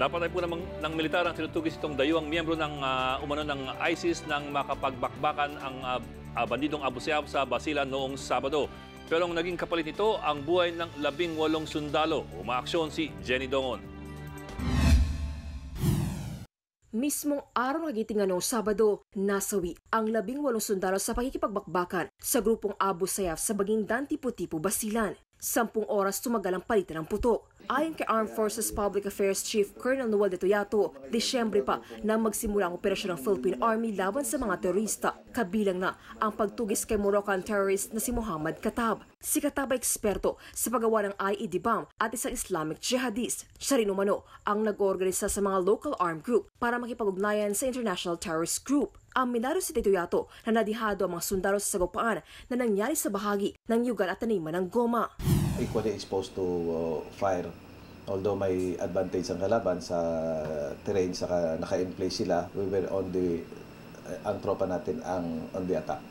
Napatay po namang ng militar ang tinutugis itong dayuang miyembro ng ah, umano ng ISIS nang makapagbakbakan ang ah, ah, bandidong Abu Sayyaf sa Basilan noong Sabado. Pero ang naging kapalit nito ang buhay ng labing walong sundalo. Umaaksyon si Jenny Dongon. Mismong araw ng noong Sabado, nasawi ang labing walong sundalo sa pakikipagbakbakan sa grupong Abu Sayyaf sa baging Dantipo-Tipo, Basilan. Sampung oras tumagal ang palitan ng putok. Ayon kay Armed Forces Public Affairs Chief Colonel Noel de Toyato, Desyembre pa nang magsimula ang operasyon ng Philippine Army laban sa mga terorista, kabilang na ang pagtugis kay Moroccan terrorist na si Muhammad Katab. Si Katab ay eksperto sa paggawa ng IED bomb at isang Islamic jihadist. Siya rin umano ang nag-organisa sa mga local armed group para makipag-ugnayan sa international terrorist group. Aminado si Tito na nadihado ang mga sundalo sa sagupaan na nangyari sa bahagi ng yugan at taniman ng goma. Equally exposed to uh, fire. Although may advantage ang kalaban sa terrain, saka naka-in place sila, we were on the, uh, ang tropa natin ang on the attack.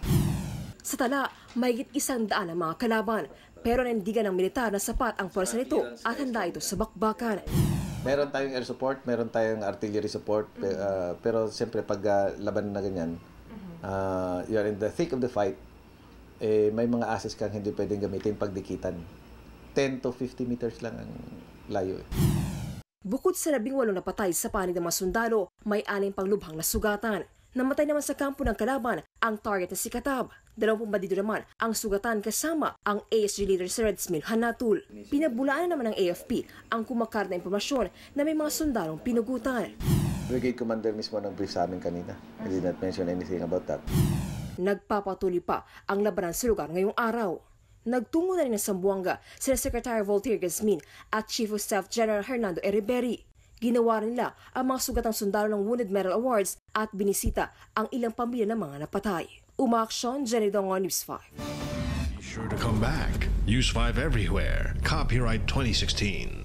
Sa tala, mahigit isang daan ang mga kalaban, pero nanindigan ng militar na sapat ang pwersa nito at handa ito sa bakbakan. Meron tayong air support, meron tayong artillery support, pe- uh, pero siyempre pag uh, laban na ganyan, uh, you're in the thick of the fight, eh, may mga assets kang hindi pwedeng gamitin pagdikitan. 10 to 50 meters lang ang layo. Eh. Bukod sa labing walong napatay sa panig ng mga sundalo, may aning panglubhang na sugatan. Namatay naman sa kampo ng kalaban ang target na si Katab. Dalawang bandido naman ang sugatan kasama ang ASG leader si Red Smil Hanatul. Pinabulaan naman ng AFP ang kumakar na impormasyon na may mga sundalong pinugutan. Brigade Commander mismo ng brief sa amin kanina. He did not mention anything about that. Nagpapatuloy pa ang labanan sa lugar ngayong araw. Nagtungo na rin ng Sambuanga sina Secretary Voltaire Gazmin at Chief of Staff General Hernando Eriberi. Ginawa nila ang mga sugatang sundalo ng Wounded Medal Awards at binisita ang ilang pamilya ng mga napatay. Umaaksyon, Jenny Dongo, News 5. Be sure to come back. Use 5 everywhere. Copyright 2016.